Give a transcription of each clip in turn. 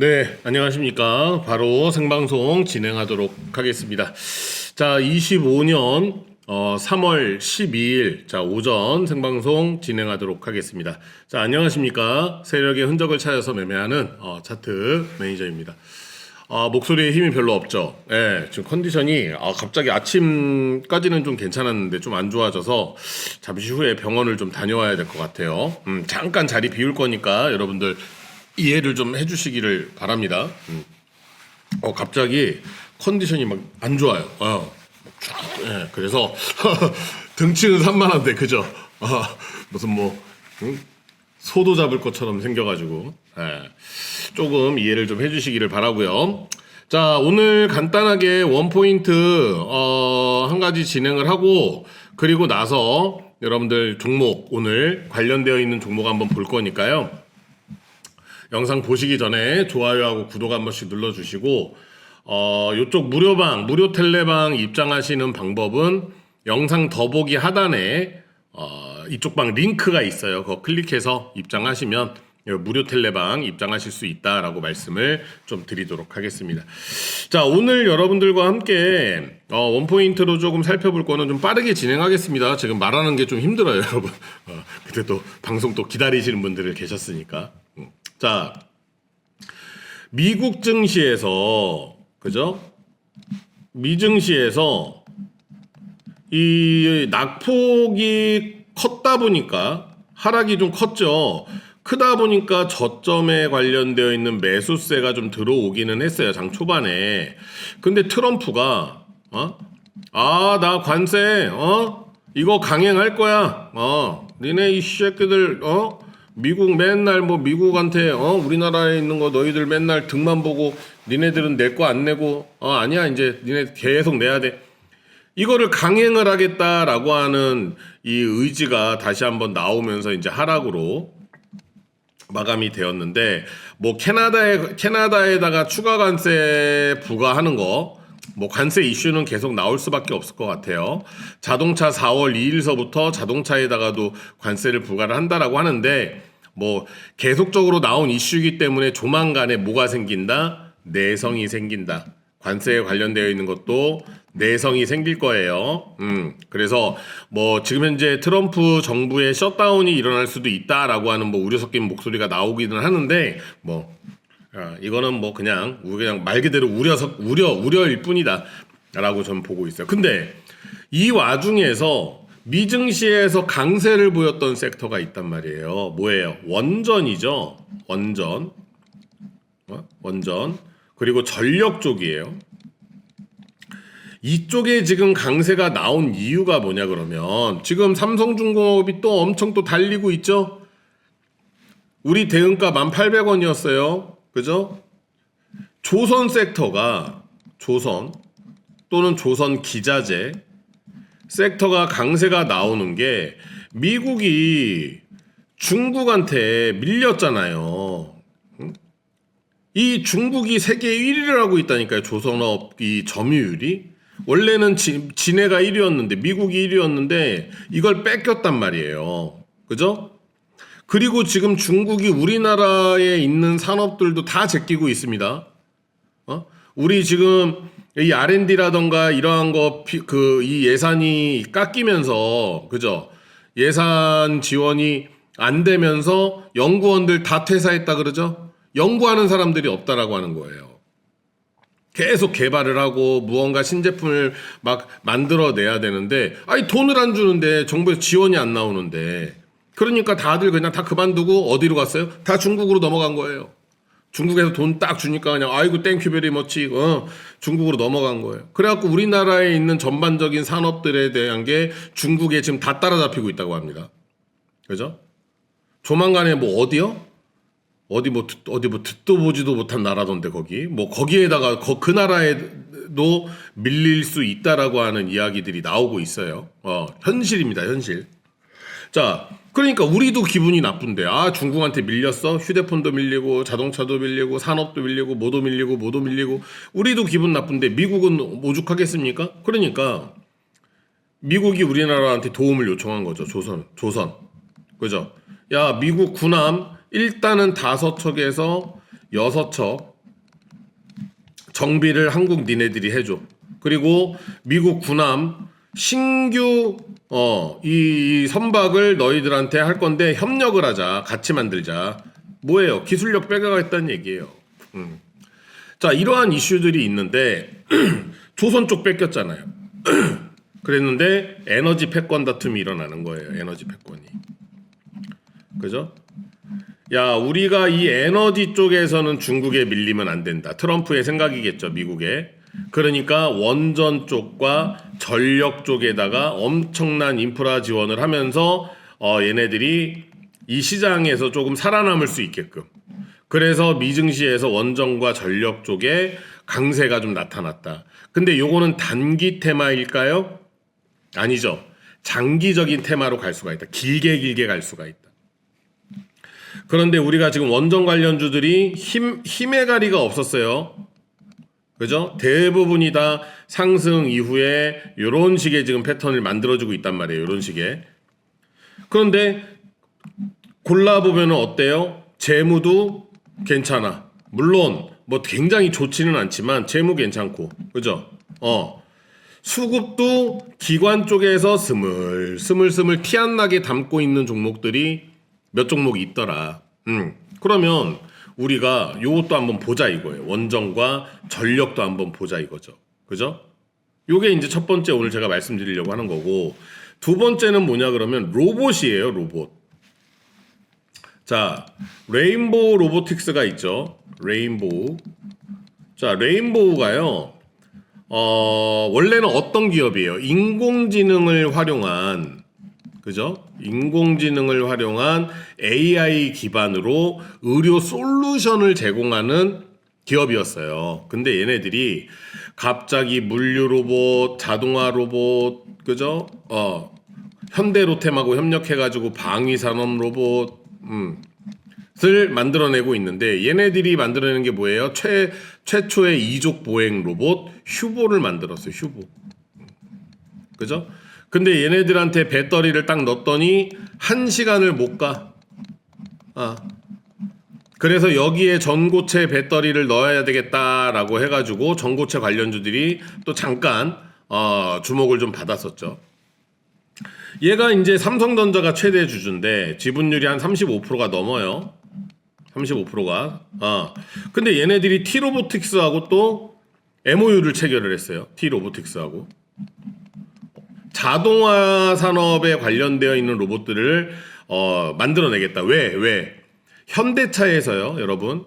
네, 안녕하십니까. 바로 생방송 진행하도록 하겠습니다. 자, 25년 어, 3월 12일 자, 오전 생방송 진행하도록 하겠습니다. 자, 안녕하십니까. 세력의 흔적을 찾아서 매매하는 어, 차트 매니저입니다. 아, 목소리에 힘이 별로 없죠. 예, 지금 컨디션이 아, 갑자기 아침까지는 좀 괜찮았는데 좀 안 좋아져서 잠시 후에 병원을 좀 다녀와야 될 것 같아요. 음, 잠깐 자리 비울 거니까 여러분들 이해를 좀 해주시기를 바랍니다. 음. 어, 갑자기 컨디션이 막 안 좋아요. 어. 쫙, 예, 그래서 등치는 산만한데 그죠? 어, 무슨 뭐 응? 소도 잡을 것처럼 생겨가지고 예, 조금 이해를 좀 해주시기를 바라고요. 자 오늘 간단하게 원 포인트 어, 한 가지 진행을 하고 그리고 나서 여러분들 종목 오늘 관련되어 있는 종목 한번 볼 거니까요. 영상 보시기 전에 좋아요하고 구독 한 번씩 눌러주시고 어 요쪽 무료방 무료 텔레방 입장하시는 방법은 영상 더보기 하단에 어 이쪽 방 링크가 있어요. 그거 클릭해서 입장하시면 요 무료 텔레방 입장하실 수 있다라고 말씀을 좀 드리도록 하겠습니다. 자 오늘 여러분들과 함께 어, 원포인트로 조금 살펴볼 거는 좀 빠르게 진행하겠습니다. 지금 말하는 게 좀 힘들어요, 여러분. 어, 근데 또 방송 또 기다리시는 분들 계셨으니까. 음. 자, 미국 증시에서 그죠? 미증시에서 이 낙폭이 컸다 보니까 하락이 좀 컸죠. 크다 보니까 저점에 관련되어 있는 매수세가 좀 들어오기는 했어요. 장 초반에. 근데 트럼프가 어? 아, 나 관세 어? 이거 강행할 거야. 어. 니네 이 새끼들 어? 미국 맨날 뭐 미국한테 어 우리나라에 있는 거 너희들 맨날 등만 보고 니네들은 낼거안 내고 어 아니야 이제 니네 계속 내야 돼 이거를 강행을 하겠다라고 하는 이 의지가 다시 한번 나오면서 이제 하락으로 마감이 되었는데 뭐 캐나다에 캐나다에다가 추가 관세 부과하는 거 뭐 관세 이슈는 계속 나올 수밖에 없을 것 같아요. 자동차 4월 2일서부터 자동차에다가도 관세를 부과를 한다라고 하는데 뭐 계속적으로 나온 이슈이기 때문에 조만간에 뭐가 생긴다? 내성이 생긴다. 관세에 관련되어 있는 것도 내성이 생길 거예요. 음, 그래서 뭐 지금 현재 트럼프 정부의 셧다운이 일어날 수도 있다라고 하는 뭐 우려 섞인 목소리가 나오기는 하는데 뭐 아, 이거는 뭐 그냥 우- 그냥 말 그대로 우려 우려 우려일 뿐이다라고 저는 보고 있어요. 근데 이 와중에서 미증시에서 강세를 보였던 섹터가 있단 말이에요. 뭐예요? 원전이죠. 원전. 어? 원전. 그리고 전력 쪽이에요. 이쪽에 지금 강세가 나온 이유가 뭐냐 그러면 지금 삼성중공업이 또 엄청 또 달리고 있죠. 우리 대응가 1,800원이었어요. 그죠? 조선 섹터가 조선 또는 조선 기자재 섹터가 강세가 나오는 게 미국이 중국한테 밀렸잖아요. 응? 이 중국이 세계 1위를 하고 있다니까요. 조선업 이 점유율이 원래는 지, 진해가 1위였는데 미국이 1위였는데 이걸 뺏겼단 말이에요. 그죠? 그리고 지금 중국이 우리나라에 있는 산업들도 다 제끼고 있습니다. 어? 우리 지금 이 R&D라던가 이러한 거 그 이 예산이 깎이면서 그죠? 예산 지원이 안 되면서 연구원들 다 퇴사했다 그러죠? 연구하는 사람들이 없다라고 하는 거예요. 계속 개발을 하고 무언가 신제품을 막 만들어내야 되는데 아니 돈을 안 주는데 정부에서 지원이 안 나오는데 그러니까 다들 그냥 다 그만두고 어디로 갔어요? 다 중국으로 넘어간 거예요. 중국에서 돈 딱 주니까 그냥 아이고 땡큐 베리 머치 어 중국으로 넘어간 거예요. 그래갖고 우리나라에 있는 전반적인 산업들에 대한 게 중국에 지금 다 따라잡히고 있다고 합니다. 그죠? 조만간에 뭐 어디요? 어디 뭐 듣, 어디 뭐 듣도 보지도 못한 나라던데 거기 뭐 거기에다가 거, 그 나라에도 밀릴 수 있다라고 하는 이야기들이 나오고 있어요. 어 현실입니다 현실. 자, 그러니까 우리도 기분이 나쁜데, 아, 중국한테 밀렸어? 휴대폰도 밀리고, 자동차도 밀리고, 산업도 밀리고, 뭐도 밀리고, 뭐도 밀리고, 우리도 기분 나쁜데, 미국은 오죽하겠습니까? 그러니까, 미국이 우리나라한테 도움을 요청한 거죠, 조선, 조선. 그죠? 야, 미국 군함, 일단은 다섯 척에서 여섯 척, 정비를 한국 니네들이 해줘. 그리고 미국 군함 신규 어, 이 선박을 너희들한테 할 건데 협력을 하자. 같이 만들자. 뭐예요? 기술력 빼가겠다는 얘기예요. 음. 자, 이러한 이슈들이 있는데 조선 쪽 뺏겼잖아요. 그랬는데 에너지 패권 다툼이 일어나는 거예요. 에너지 패권이. 그죠? 야, 우리가 이 에너지 쪽에서는 중국에 밀리면 안 된다. 트럼프의 생각이겠죠, 미국에. 그러니까 원전 쪽과 전력 쪽에다가 엄청난 인프라 지원을 하면서 어, 얘네들이 이 시장에서 조금 살아남을 수 있게끔. 그래서 미증시에서 원전과 전력 쪽에 강세가 좀 나타났다. 근데 요거는 단기 테마일까요? 아니죠. 장기적인 테마로 갈 수가 있다. 길게 길게 갈 수가 있다. 그런데 우리가 지금 원전 관련주들이 힘, 힘의 가리가 없었어요. 그죠? 대부분이 다 상승 이후에 이런 식의 지금 패턴을 만들어주고 있단 말이에요. 이런 식의. 그런데 골라보면 어때요? 재무도 괜찮아. 물론 뭐 굉장히 좋지는 않지만 재무 괜찮고. 그죠? 어. 수급도 기관 쪽에서 스물 스물스물 티 안 나게 담고 있는 종목들이 몇 종목이 있더라. 음. 그러면 우리가 요것도 한번 보자 이거예요. 원전과 전력도 한번 보자 이거죠. 그죠? 요게 이제 첫 번째 오늘 제가 말씀드리려고 하는 거고 두 번째는 뭐냐 그러면 로봇이에요, 로봇. 자, 레인보우 로보틱스가 있죠. 레인보우. 자, 레인보우가요. 어, 원래는 어떤 기업이에요? 인공지능을 활용한 그죠? 인공지능을 활용한 AI 기반으로 의료 솔루션을 제공하는 기업이었어요. 근데 얘네들이 갑자기 물류 로봇, 자동화 로봇, 그죠? 어, 현대 로템하고 협력해가지고 방위 산업 로봇, 음, 을 만들어내고 있는데 얘네들이 만들어내는 게 뭐예요? 최 최초의 이족 보행 로봇 휴보를 만들었어요. 휴보. 그죠? 근데 얘네들한테 배터리를 딱 넣었더니 한 시간을 못 가. 아. 그래서 여기에 전고체 배터리를 넣어야 되겠다라고 해가지고 전고체 관련주들이 또 잠깐 어, 주목을 좀 받았었죠. 얘가 이제 삼성전자가 최대 주주인데 지분율이 한 35%가 넘어요. 35%가. 어. 근데 얘네들이 T로보틱스하고 또 MOU를 체결을 했어요. T로보틱스하고. 자동화 산업에 관련되어 있는 로봇들을 어, 만들어내겠다. 왜? 왜? 현대차에서요, 여러분.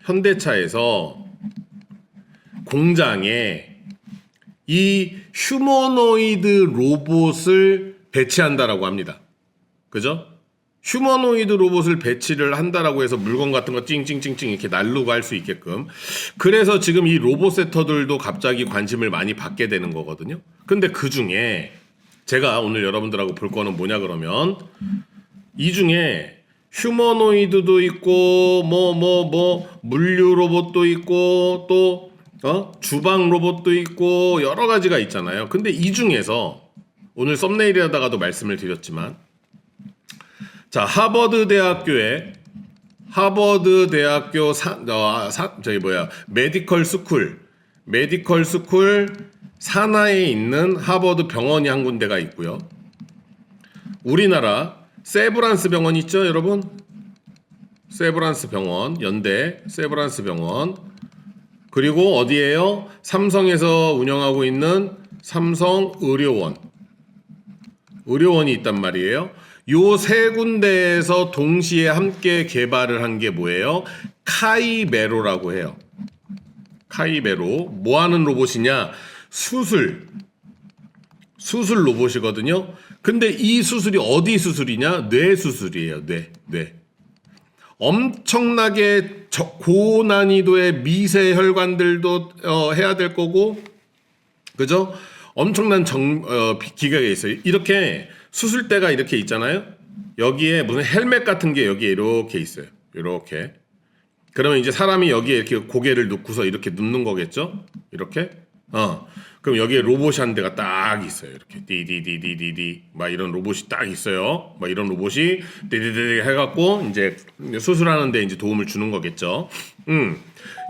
현대차에서 공장에 이 휴머노이드 로봇을 배치한다라고 합니다. 그죠? 휴머노이드 로봇을 배치를 한다라고 해서 물건 같은 거 찡찡찡찡 이렇게 날르고 할 수 있게끔. 그래서 지금 이 로봇 세터들도 갑자기 관심을 많이 받게 되는 거거든요. 근데 그 중에 제가 오늘 여러분들하고 볼 거는 뭐냐 그러면 이 중에 휴머노이드도 있고 뭐 뭐뭐 물류 로봇도 있고 또 어? 주방 로봇도 있고 여러 가지가 있잖아요. 근데 이 중에서 오늘 썸네일에다가도 말씀을 드렸지만 자 하버드 대학교에 하버드 대학교 사, 어, 사 저기 뭐야 메디컬 스쿨 메디컬 스쿨 산하에 있는 하버드 병원이 한 군데가 있고요. 우리나라 세브란스 병원 있죠, 여러분? 세브란스 병원, 연대 세브란스 병원. 그리고 어디에요? 삼성에서 운영하고 있는 삼성 의료원. 의료원이 있단 말이에요. 요 세 군데에서 동시에 함께 개발을 한 게 뭐예요? 카이메로라고 해요. 카이메로. 뭐 하는 로봇이냐? 수술. 수술 로봇이거든요. 근데 이 수술이 어디 수술이냐? 뇌 수술이에요. 뇌. 뇌. 엄청나게 저- 고난이도의 미세 혈관들도 어, 해야 될 거고, 그죠? 엄청난 정, 어, 비- 기계가 있어요. 이렇게 수술대가 이렇게 있잖아요. 여기에 무슨 헬멧 같은 게 여기에 이렇게 있어요. 이렇게. 그러면 이제 사람이 여기에 이렇게 고개를 눕고서 이렇게 눕는 거겠죠? 이렇게. 어. 그럼 여기에 로봇이 한 대가 딱 있어요. 이렇게 디디디디디디 막 이런 로봇이 딱 있어요. 막 이런 로봇이 디디디디 해갖고 이제 수술하는데 이제 도움을 주는 거겠죠. 음.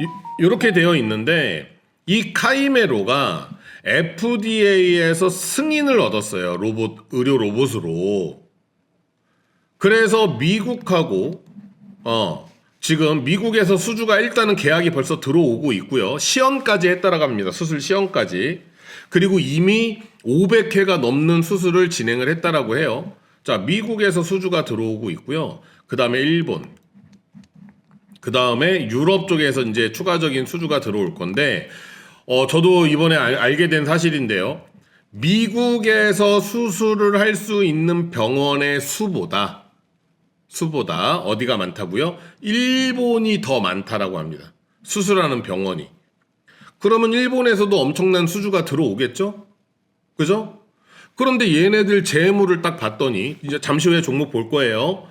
이- 이렇게 되어 있는데 이 카이메로가 FDA에서 승인을 얻었어요. 로봇 의료 로봇으로. 그래서 미국하고 어 지금 미국에서 수주가 일단은 계약이 벌써 들어오고 있고요. 시연까지 했다라고 합니다. 수술 시연까지. 그리고 이미 500회가 넘는 수술을 진행을 했다라고 해요. 자, 미국에서 수주가 들어오고 있고요. 그 다음에 일본. 그 다음에 유럽 쪽에서 이제 추가적인 수주가 들어올 건데 어 저도 이번에 알, 알게 된 사실인데요. 미국에서 수술을 할 수 있는 병원의 수보다 수보다 어디가 많다고요? 일본이 더 많다라고 합니다. 수술하는 병원이. 그러면 일본에서도 엄청난 수주가 들어오겠죠? 그죠? 그런데 얘네들 재무를 딱 봤더니 이제 잠시 후에 종목 볼 거예요.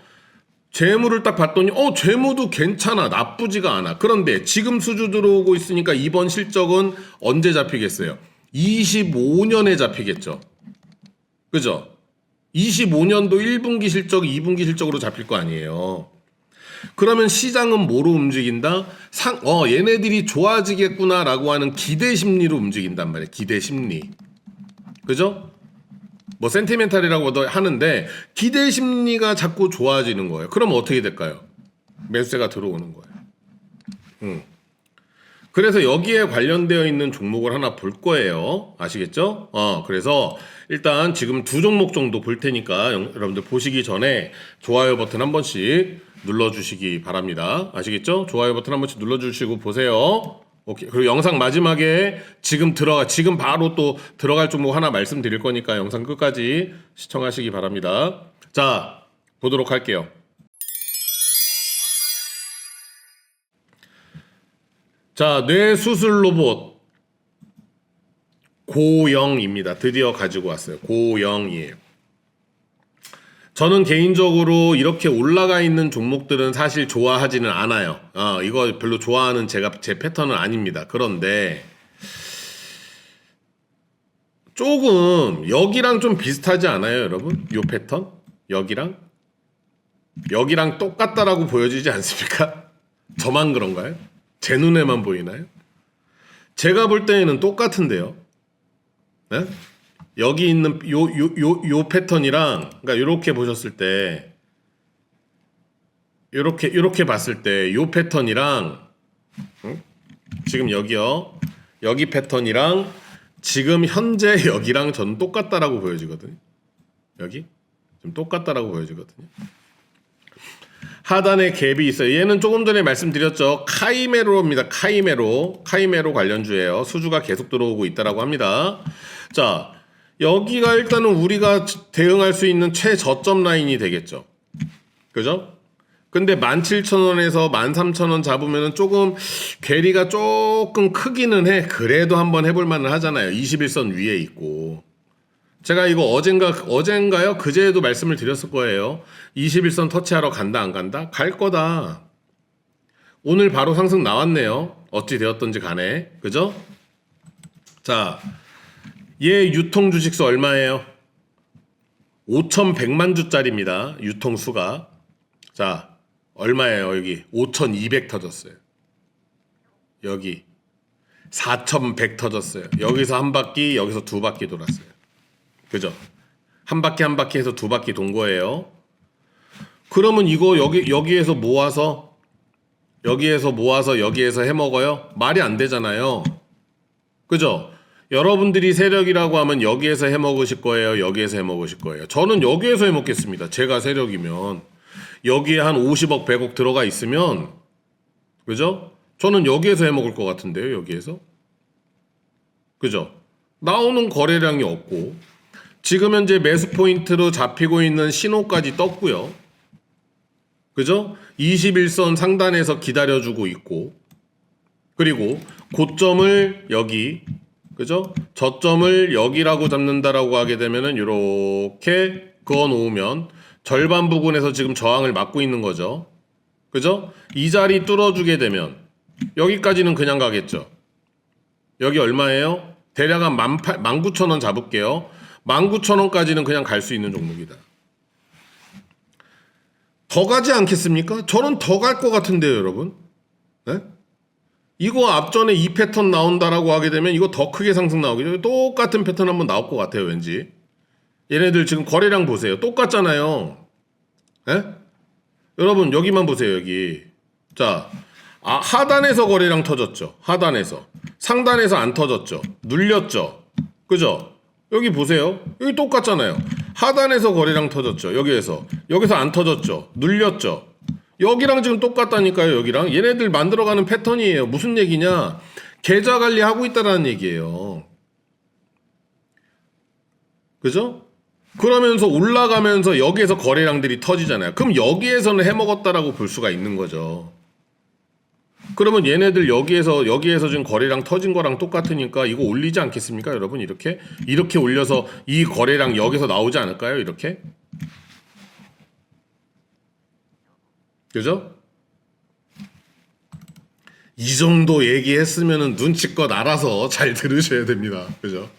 재무를 딱 봤더니 어 재무도 괜찮아 나쁘지가 않아. 그런데 지금 수주 들어오고 있으니까 이번 실적은 언제 잡히겠어요? 25년에 잡히겠죠. 그죠? 25년도 1분기 실적, 2분기 실적으로 잡힐 거 아니에요. 그러면 시장은 뭐로 움직인다? 상, 어, 얘네들이 좋아지겠구나라고 하는 기대 심리로 움직인단 말이에요. 기대 심리. 그죠? 뭐 센티멘탈이라고도 하는데 기대 심리가 자꾸 좋아지는 거예요. 그럼 어떻게 될까요? 매수세가 들어오는 거예요. 음. 그래서 여기에 관련되어 있는 종목을 하나 볼 거예요. 아시겠죠? 어, 그래서 일단 지금 두 종목 정도 볼 테니까 영- 여러분들 보시기 전에 좋아요 버튼 한 번씩 눌러주시기 바랍니다. 아시겠죠? 좋아요 버튼 한 번씩 눌러주시고 보세요. 오케이. 그리고 영상 마지막에 지금 들어가, 지금 바로 또 들어갈 종목 하나 말씀드릴 거니까 영상 끝까지 시청하시기 바랍니다. 자, 보도록 할게요. 자, 뇌수술 로봇 고영입니다. 드디어 가지고 왔어요. 고영이에요. 저는 개인적으로 이렇게 올라가 있는 종목들은 사실 좋아하지는 않아요. 어, 이거 별로 좋아하는 제가 제 패턴은 아닙니다. 그런데 조금 여기랑 좀 비슷하지 않아요, 여러분? 요 패턴? 여기랑? 여기랑 똑같다라고 보여지지 않습니까? 저만 그런가요? 제 눈에만 보이나요? 제가 볼 때에는 똑같은데요. 네? 여기 있는 요 요 요 요 패턴이랑 그러니까 이렇게 보셨을 때 이렇게 이렇게 봤을 때 요 패턴이랑 응? 지금 여기요 여기 패턴이랑 지금 현재 여기랑 저는 똑같다라고 보여지거든요. 여기 좀 똑같다라고 보여지거든요. 하단에 갭이 있어요. 얘는 조금 전에 말씀드렸죠. 카이메로입니다. 카이메로. 카이메로 관련주예요. 수주가 계속 들어오고 있다라고 합니다. 자, 여기가 일단은 우리가 대응할 수 있는 최저점 라인이 되겠죠. 그죠? 근데 17,000원에서 13,000원 잡으면은 조금 괴리가 조금 크기는 해. 그래도 한번 해볼 만은 하잖아요. 21선 위에 있고. 제가 이거 어젠가 어젠가요? 그제도 말씀을 드렸을 거예요. 21선 터치하러 간다 안 간다? 갈 거다. 오늘 바로 상승 나왔네요. 어찌 되었던지 간에. 그죠? 자, 얘 유통 주식수 얼마예요? 5,100만 주짜리입니다. 유통 수가. 자, 얼마예요? 여기 5,200 터졌어요. 여기 4,100 터졌어요. 여기서 한 바퀴, 여기서 두 바퀴 돌았어요. 그죠? 한 바퀴 한 바퀴 해서 두 바퀴 돈 거예요. 그러면 이거 여기 여기에서 모아서 여기에서 모아서 여기에서 해 먹어요? 말이 안 되잖아요. 그죠? 여러분들이 세력이라고 하면 여기에서 해 먹으실 거예요. 여기에서 해 먹으실 거예요. 저는 여기에서 해 먹겠습니다. 제가 세력이면 여기에 한 50억, 100억 들어가 있으면 그죠? 저는 여기에서 해 먹을 것 같은데요. 여기에서 그죠? 나오는 거래량이 없고 지금 현재 매수 포인트로 잡히고 있는 신호까지 떴고요. 그죠? 21선 상단에서 기다려주고 있고 그리고 고점을 여기 그죠? 저점을 여기라고 잡는다라고 하게 되면은 이렇게 그어 놓으면 절반 부근에서 지금 저항을 막고 있는 거죠. 그죠? 이 자리 뚫어주게 되면 여기까지는 그냥 가겠죠. 여기 얼마예요? 대략 한 19,000원 잡을게요. 19,000원까지는 그냥 갈 수 있는 종목이다. 더 가지 않겠습니까? 저는 더 갈 것 같은데요, 여러분. 네? 이거 앞전에 이 패턴 나온다라고 하게 되면 이거 더 크게 상승 나오겠죠. 똑같은 패턴 한번 나올 것 같아요, 왠지. 얘네들 지금 거래량 보세요. 똑같잖아요. 예? 여러분 여기만 보세요, 여기. 자, 아, 하단에서 거래량 터졌죠. 하단에서. 상단에서 안 터졌죠. 눌렸죠. 그죠? 여기 보세요. 여기 똑같잖아요. 하단에서 거래량 터졌죠. 여기에서. 여기서 안 터졌죠. 눌렸죠. 여기랑 지금 똑같다니까요. 여기랑. 얘네들 만들어가는 패턴이에요. 무슨 얘기냐? 계좌 관리하고 있다라는 얘기예요. 그죠? 그러면서 올라가면서 여기에서 거래량들이 터지잖아요. 그럼 여기에서는 해먹었다라고 볼 수가 있는 거죠. 그러면 얘네들 여기에서 여기에서 지금 거래량 터진 거랑 똑같으니까 이거 올리지 않겠습니까, 여러분? 이렇게 이렇게 올려서 이 거래량 여기서 나오지 않을까요? 이렇게 그죠? 이 정도 얘기했으면은 눈치껏 알아서 잘 들으셔야 됩니다. 그죠?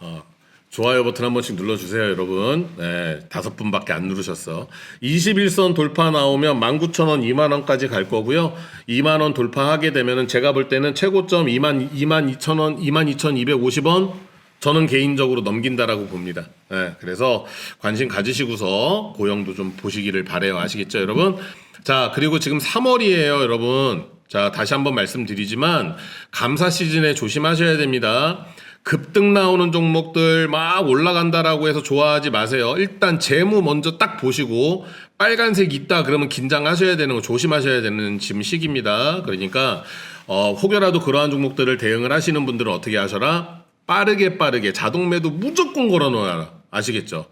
어, 좋아요 버튼 한 번씩 눌러주세요, 여러분. 네, 다섯 분밖에 안 누르셨어. 21선 돌파 나오면 19,000원, 2만원까지 갈 거고요. 2만원 돌파하게 되면은 제가 볼 때는 최고점 2만, 2만 2천원, 2만 2,250원 저는 개인적으로 넘긴다라고 봅니다. 네, 그래서 관심 가지시고서 고영도 좀 보시기를 바래요. 아시겠죠, 여러분? 자, 그리고 지금 3월이에요, 여러분. 자, 다시 한번 말씀드리지만 감사 시즌에 조심하셔야 됩니다. 급등 나오는 종목들 막 올라간다라고 해서 좋아하지 마세요. 일단 재무 먼저 딱 보시고 빨간색 있다 그러면 긴장하셔야 되는 거 조심하셔야 되는 지금 시기입니다. 그러니까 어, 혹여라도 그러한 종목들을 대응을 하시는 분들은 어떻게 하셔라? 빠르게 빠르게 자동 매도 무조건 걸어 놓아라. 아시겠죠?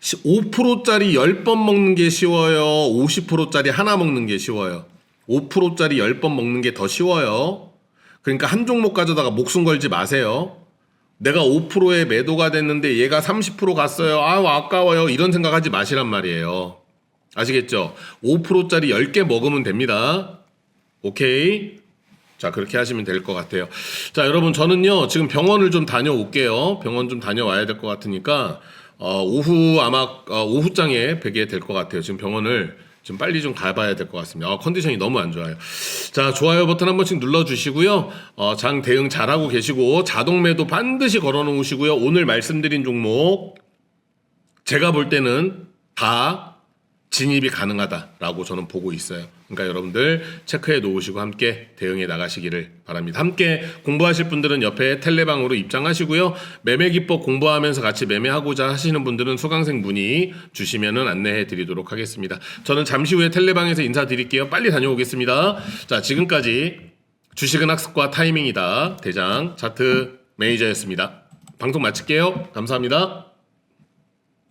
5%짜리 10번 먹는 게 쉬워요. 50%짜리 하나 먹는 게 쉬워요. 5%짜리 10번 먹는 게 더 쉬워요. 그러니까 한 종목 가져다가 목숨 걸지 마세요. 내가 5%에 매도가 됐는데 얘가 30% 갔어요. 아유, 아까워요. 이런 생각하지 마시란 말이에요. 아시겠죠? 5%짜리 10개 먹으면 됩니다. 오케이? 자, 그렇게 하시면 될 것 같아요. 자, 여러분, 저는요, 지금 병원을 좀 다녀올게요. 병원 좀 다녀와야 될 것 같으니까, 어, 오후 아마, 어, 오후장에 뵈게 될 것 같아요. 지금 병원을 좀 빨리 좀 가봐야 될 것 같습니다. 아, 컨디션이 너무 안 좋아요. 자, 좋아요 버튼 한 번씩 눌러주시고요. 어, 장 대응 잘하고 계시고, 자동 매도 반드시 걸어 놓으시고요. 오늘 말씀드린 종목, 제가 볼 때는 다 진입이 가능하다라고 저는 보고 있어요. 그러니까 여러분들 체크해 놓으시고 함께 대응해 나가시기를 바랍니다. 함께 공부하실 분들은 옆에 텔레방으로 입장하시고요. 매매 기법 공부하면서 같이 매매하고자 하시는 분들은 수강생 문의 주시면은 안내해 드리도록 하겠습니다. 저는 잠시 후에 텔레방에서 인사드릴게요. 빨리 다녀오겠습니다. 자, 지금까지 주식은 학습과 타이밍이다. 대장 차트 매니저였습니다. 방송 마칠게요. 감사합니다.